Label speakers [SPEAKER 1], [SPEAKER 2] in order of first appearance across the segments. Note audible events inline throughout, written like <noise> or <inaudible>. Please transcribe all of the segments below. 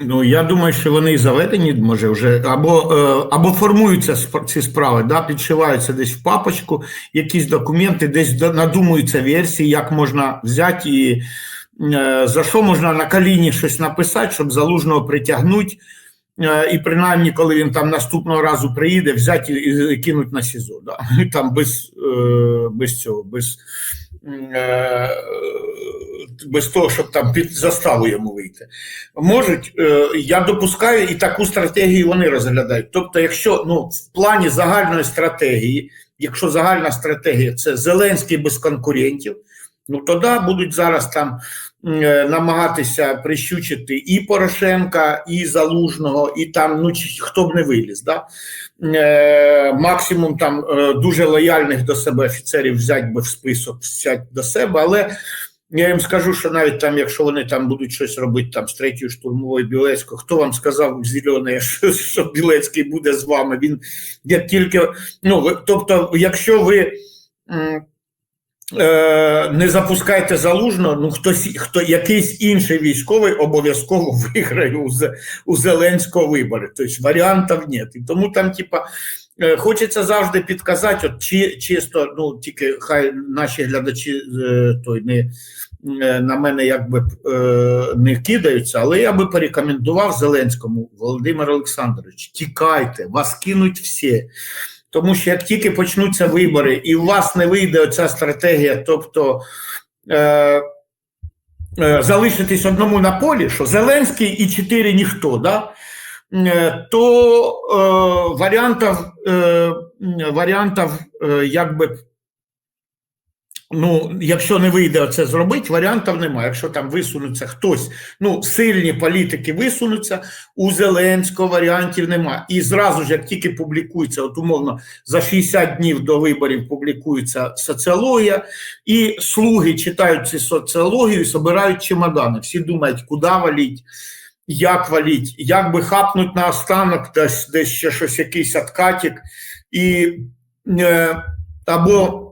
[SPEAKER 1] Ну, я думаю, що вони заведені, може, вже або, е, або формуються ці справи, да, підшиваються десь в папочку, якісь документи, десь надумуються версії, як можна взяти і е, за що можна на коліні щось написати, щоб залужного притягнути. Е, І принаймні, коли він там наступного разу приїде, взяти і, кинуть на СІЗО. Да? <laughs> Там без, е, без цього, без, е, без того, щоб там під заставу йому вийти. Можуть, я допускаю, і таку стратегію вони розглядають. Тобто, якщо ну, в плані загальної стратегії, якщо загальна стратегія це Зеленський без конкурентів, ну тоді будуть зараз там намагатися прищучити і Порошенка, і Залужного, і там ну хто б не виліз. Да? Е, максимум там е, дуже лояльних до себе офіцерів взяти би в список взяти до себе, але я їм скажу, що навіть там, якщо вони там будуть щось робити там з третьою штурмовою Білецькою, хто вам сказав зелений, <laughs> що, що Білецький буде з вами? Він як тільки ну тобто, якщо ви е, не запускаєте залужно, ну хтось хто якийсь інший військовий обов'язково <laughs> виграє у, у Зеленського вибори. Тобто варіантів. І тому там, типа. е, Хочеться завжди підказати, от чи чисто, ну тільки хай наші глядачі е, той не на мене якби не кидаються, але я би порекомендував Зеленському Володимир Олександрович, тікайте, вас кинуть всі. Тому що як тільки почнуться вибори, і у вас не вийде оця стратегія, тобто е, е, залишитись одному на полі, що Зеленський і чотири ніхто, да? е, то е, варіантів, е, варіантів е, якби Ну, якщо не вийде це зробити, варіантів немає. Якщо там висунеться хтось, ну сильні політики висунуться, у Зеленського варіантів немає. І зразу ж, як тільки публікується, от умовно за 60 днів до виборів публікується соціологія, і слуги читають цю соціологію і збирають чемодани. Всі думають, куди валіть, як валіть, як би хапнуть на останок, десь, десь ще щось, якийсь откатик, і е, або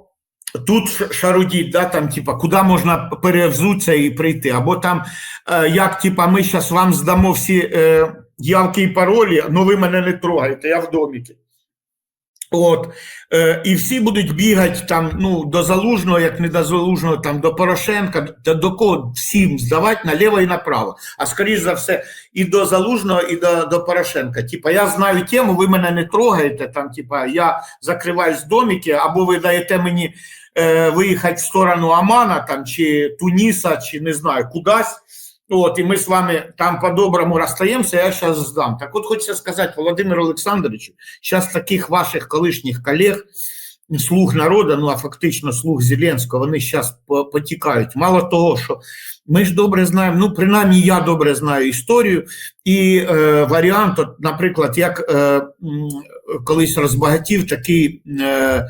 [SPEAKER 1] тут шарудіть, да, там, типа, куди можна перевзутися і прийти, або там, е, як, типа, ми зараз вам здамо всі е, явки і паролі, але ви мене не трогаєте, я в доміки. От, е, і всі будуть бігати там, ну, до Залужного, як не до Залужного, там, до Порошенка, до, до кого всім здавати наліво і направо. А скоріш за все, і до Залужного, і до, до Порошенка. Типа, я знаю тему, ви мене не трогаєте, там, типа, я закриваюсь в доміки, або ви даєте мені е, виїхати в сторону Амана, там, чи Туніса, чи не знаю, кудись. От, і ми з вами там по-доброму розстаємося, я зараз здам. Так от хочеться сказати, Володимиру Олександровичу, зараз таких ваших колишніх колег, слуг народу, ну а фактично слуг Зеленського, вони зараз потікають. Мало того, що ми ж добре знаємо, ну принаймні я добре знаю історію, і е, варіант, от, наприклад, як е, колись розбагатів такий е,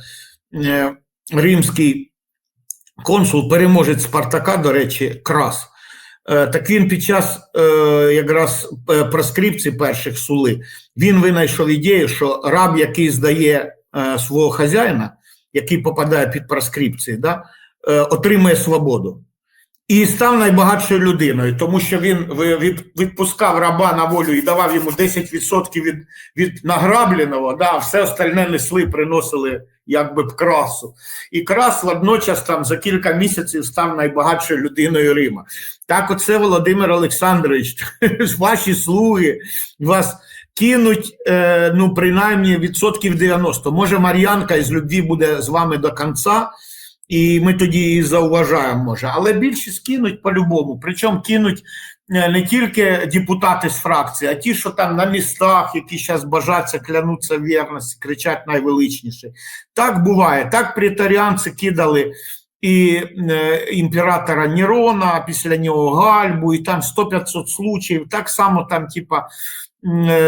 [SPEAKER 1] е, римський консул, переможець Спартака, до речі, Крас. Е, Так він під час е, якраз е, проскрипції перших сули він винайшов ідею, що раб, який здає свого хазяїна, який попадає під проскрипції, да, отримує свободу. І став найбагатшою людиною, тому що він відпускав раба на волю і давав йому 10% від, від награбленого, да, все остальне несли, приносили якби б красу. І крас водночас там за кілька місяців став найбагатшою людиною Рима. Так, оце Володимир Олександрович, <laughs> ваші слуги вас кинуть, е, ну, принаймні, відсотків 90. Може, Мар'янка із любві буде з вами до кінця, і ми тоді її зауважаємо, може. Але більшість кинуть по-любому. Причому кинуть не тільки депутати з фракції, а ті, що там на містах, які зараз бажаться, клянуться вірності, кричать найвеличніше. Так буває. Так претаріанці кидали і е, імператора Нерона, а після нього Гальбу, і там 100-500 случаїв. Так само там, типа, е,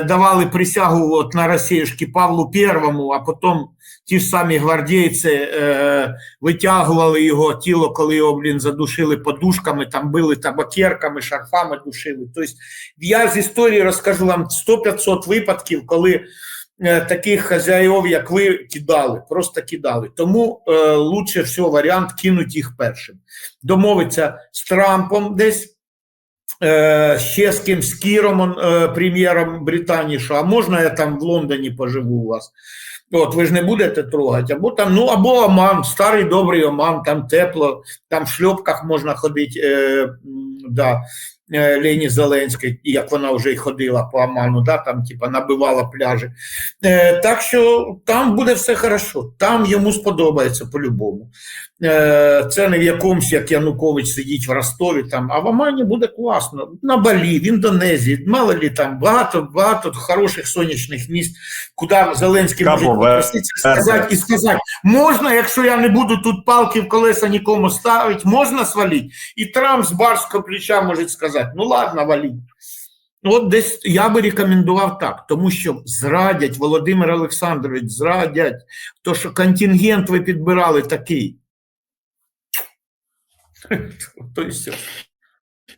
[SPEAKER 1] давали присягу от на Росіюшки Павлу Первому, а потім ті ж самі гвардійці е, витягували його тіло, коли його, блін, задушили подушками, там били табакерками, шарфами душили. Тобто я з історії розкажу вам 100-500 випадків, коли е, таких хазяїв, як ви, кидали, просто кидали. Тому е, лучше всього варіант кинуть їх першим. Домовитися з Трампом десь е, ще з ким з Кіром, е, прем'єром Британії, що а можна я там в Лондоні поживу у вас? От ви ж не будете трогати, або там, ну або Оман, старий добрий Оман, там тепло, там в шльопках можна ходити. Е, да. е, Лені Зеленської, як вона вже й ходила по Оману, да, там типа набивала пляжі. Е, так що там буде все хорошо, там йому сподобається по-любому. Е, це не в якомусь, як Янукович сидіть в Ростові, там, а в Омані буде класно. На Балі, в Індонезії, мало лі там багато, багато хороших сонячних місць, куди Зеленський може попроситися сказати і сказати, можна, якщо я не буду тут палки в колеса нікому ставити, можна свалити. І Трамп з барського плеча може сказати, ну ладно, валіть. От десь я би рекомендував так, тому що зрадять Володимир Олександрович, зрадять, то що контингент ви підбирали такий. <laughs> То і все.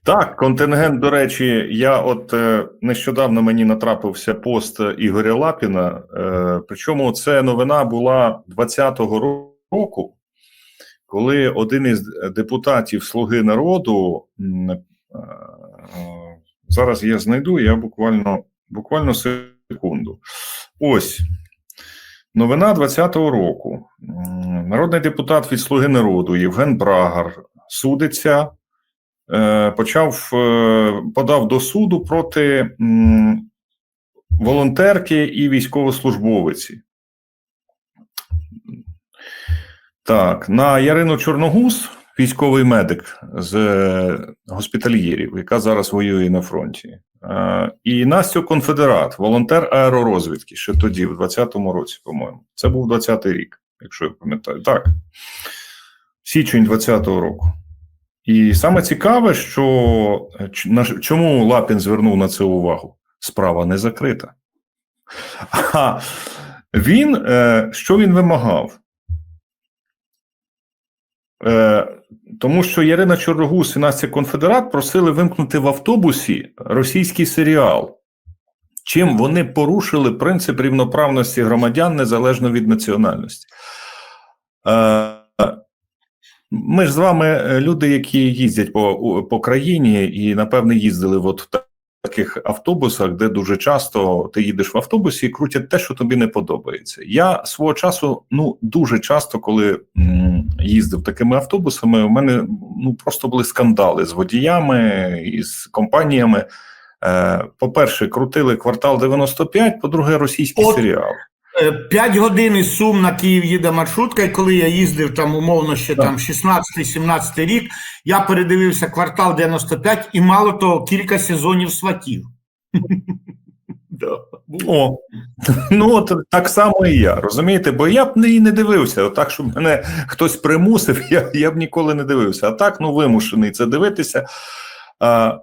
[SPEAKER 2] Так, контингент, до речі, я от е, нещодавно мені натрапився пост Ігоря Лапіна. Е, причому це новина була 20-го року, коли один із депутатів Слуги народу е, зараз я знайду, я буквально, буквально секунду. Ось. Новина 20-го року. Народний депутат від Слуги народу Євген Брагар судиться е, почав е, подав до суду проти волонтерки і військовослужбовиці. Так, на Ярину Чорногуз, військовий медик з е, госпітальєрів, яка зараз воює на фронті. І Настю Конфедерат, волонтер аеророзвідки, ще тоді, в 20-му році, по-моєму. Це був 20-й рік, якщо я пам'ятаю. Так. Січень 20-го року. І саме цікаве, що е, чому Лапін звернув на це увагу? Справа не закрита. А він е, що він вимагав? Е, тому що Ярина Чорногуз і Настя Конфедерат просили вимкнути в автобусі російський серіал, чим вони порушили принцип рівноправності громадян незалежно від національності. Ми ж з вами е, люди, які їздять по, по країні, і напевне їздили от в таких автобусах, де дуже часто ти їдеш в автобусі і крутять те, що тобі не подобається. Я свого часу, ну дуже часто, коли їздив такими автобусами, у мене ну просто були скандали з водіями і з компаніями. Е, по-перше, крутили квартал 95, по-друге, російський
[SPEAKER 1] От.
[SPEAKER 2] серіал.
[SPEAKER 1] Е, П'ять годин із Сум на Київ їде маршрутка, і коли я їздив там умовно ще
[SPEAKER 2] Так.
[SPEAKER 1] там 16-17 рік, я передивився квартал 95 і мало того, кілька сезонів сватів. <laughs>
[SPEAKER 2] О, ну от так само і я, розумієте? Бо я б не, і не дивився. Отак, щоб мене хтось примусив, <laughs> я, я б ніколи не дивився. А так, ну вимушений це дивитися. А,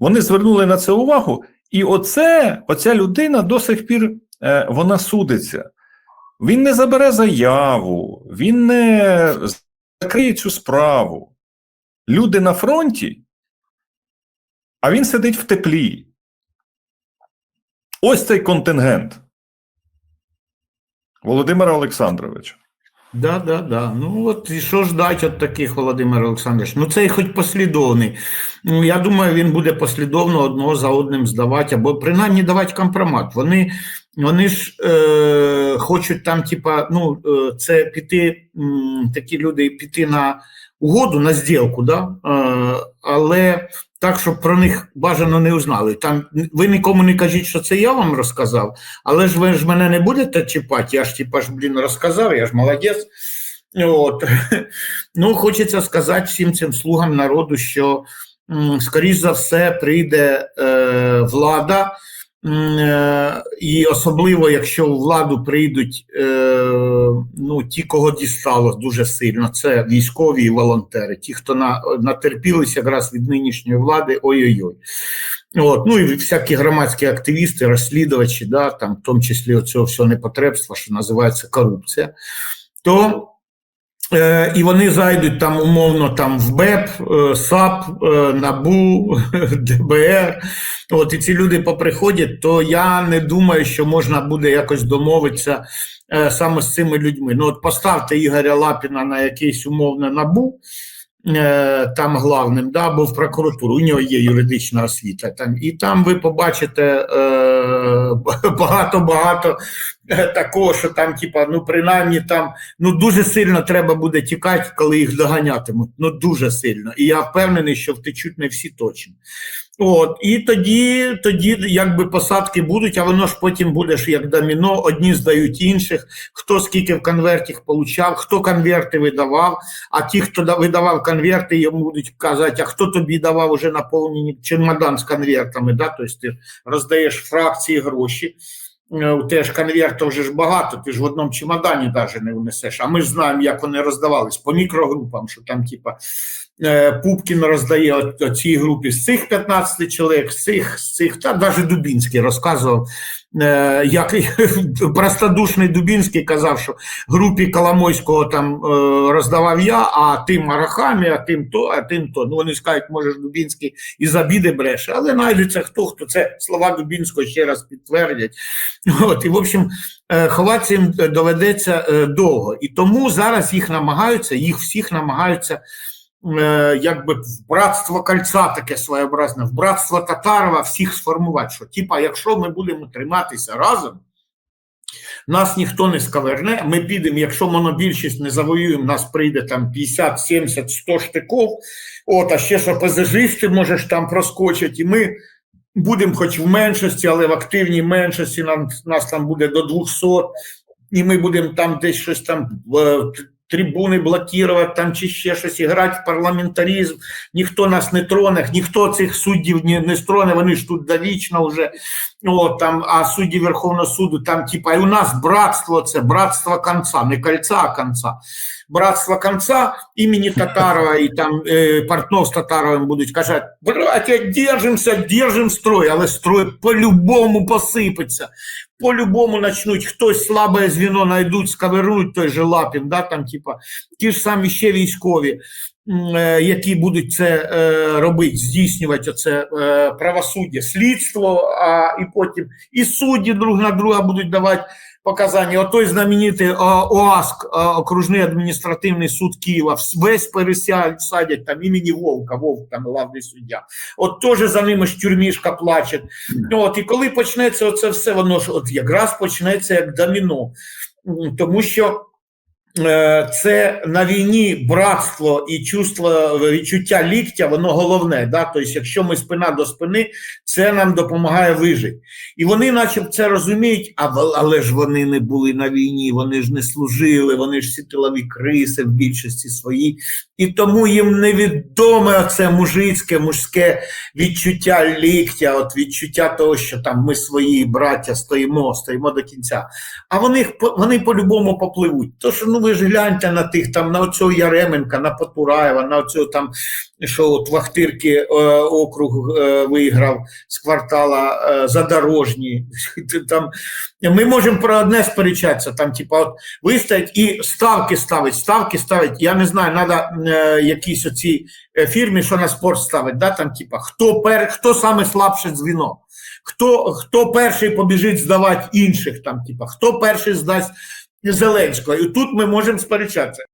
[SPEAKER 2] вони звернули на це увагу, і оце, оця людина до сих пір е, вона судиться. Він не забере заяву, він не закриє цю справу. Люди на фронті, а він сидить в теплі. Ось цей контингент Володимира Олександровича.
[SPEAKER 1] Да, да, да. Ну от і що ждать от таких Володимир Олександрович? Ну цей хоч послідовний. Ну я думаю, він буде послідовно одного за одним здавати, або принаймні давати компромат. Вони, вони ж е, хочуть там, типа, ну е, це піти, м, такі люди піти на угоду, на зділку, да? але так, щоб про них бажано не узнали. Там ви нікому не кажіть, що це я вам розказав, але ж ви ж мене не будете чіпати, я ж типа ж, блін, розказав, я ж молодець. От. <laughs> Ну, хочеться сказати всім цим слугам народу, що, скоріш за все, прийде е, влада, і особливо, якщо у владу прийдуть е, ну, ті, кого дістало дуже сильно, це військові і волонтери, ті, хто на, натерпілися якраз від нинішньої влади, ой-ой-ой. От, ну і всякі громадські активісти, розслідувачі, да, там, в тому числі оцього всього непотребства, що називається корупція, то е, і вони зайдуть там умовно там в БЕП, е, САП, е, НАБУ, <laughs> ДБР. От і ці люди поприходять, то я не думаю, що можна буде якось домовитися е, саме з цими людьми. Ну, от поставте Ігоря Лапіна на якийсь умовне набу. е, там главним, да, або в прокуратуру. У нього є юридична освіта. Там, і там ви побачите е, <laughs> багато-багато е, <laughs> такого, що там, типа, ну, принаймні, там ну, дуже сильно треба буде тікати, коли їх доганятимуть. Ну, дуже сильно. І я впевнений, що втечуть не всі точно. От, і тоді, тоді якби посадки будуть, а воно ж потім буде ж як доміно, одні здають інших, хто скільки в конвертах получав, хто конверти видавав, а ті, хто видавав конверти, йому будуть казати, а хто тобі давав уже наповнені чемодан з конвертами, да? тобто ти роздаєш фракції гроші. Е, У тебе ж конвертів ж багато, ти ж в одному чемодані навіть не внесеш. А ми ж знаємо, як вони роздавались по мікрогрупам, що там, типа, е, Пупкін роздає цій групі з цих 15 чоловік, з цих, з цих, та навіть Дубінський розказував, е, як <laughs> простодушний Дубінський казав, що групі Коломойського там е, роздавав я, а тим Арахамі, а тим то, а тим то. Ну вони скажуть, може Дубінський із обіди бреше, але знайдеться хто, хто це слова Дубінського ще раз підтвердять. <laughs> От, і, в общем, е, ховатися їм доведеться е, довго. І тому зараз їх намагаються, їх всіх намагаються е, якби в братство кольця таке своєобразне, в братство Татарова всіх сформувати, що типа, якщо ми будемо триматися разом, нас ніхто не сковерне, ми підемо, якщо монобільшість не завоюємо, нас прийде там 50, 70, 100 штиков, от, а ще що ПЗЖисти можеш там проскочать, і ми будемо хоч в меншості, але в активній меншості нам, нас там буде до 200, і ми будемо там десь щось там е, трибуни блокувати там чи ще щось, грати в парламентаризм, ніхто нас не троне, ніхто цих суддів не, не строне, вони ж тут довічно вже, о, там, а судді Верховного суду, там, типа, і у нас братство, це братство конца, не кольца, а конца. Братство конца імені Татарова і там е, Портнов з Татаровим будуть казати, браття, держимося, держим строй, але строй по-любому посипеться. По-любому начнуть хтось слабе звіно знайдуть, сковернуть той же Лапін, да, там, типа, ті ж самі ще військові, м, е, Які будуть це е, робити, здійснювати це е, правосуддя, слідство, а і потім і судді друг на друга будуть давати показання. Отой знаменитий е, ОАСК, е, окружний адміністративний суд Києва, весь пересадять там імені Вовка, Вовк там главний суддя. От теж за ними ж тюрмішка плаче. От, і коли почнеться оце все, воно ж от якраз почнеться як доміно. Тому що е, це на війні братство і чувство відчуття ліктя, воно головне. Да? Тобто, якщо ми спина до спини, це нам допомагає вижити. І вони, наче це розуміють, але ж вони не були на війні, вони ж не служили, вони ж всі тилові криси в більшості своїй. І тому їм невідоме це мужицьке, мужське відчуття ліктя, от відчуття того, що там ми свої браття стоїмо, стоїмо до кінця. А вони, вони по-любому попливуть. То що ну ви ж гляньте на тих, там на оцього Яременка, на Потураєва, на оцього там, що от Вахтирки е, округ е, виграв з квартала е, Задорожні. <laughs> Там, ми можемо про одне сперечатися, там, типа, от вистоять і ставки ставить, ставки ставить. Я не знаю, треба е, якісь оці е, фірмі, що на спорт ставить, да, там, типа, хто, пер, хто саме слабше звіно, хто, хто перший побіжить здавати інших, там, типа, хто перший здасть Зеленського. І тут ми можемо сперечатися.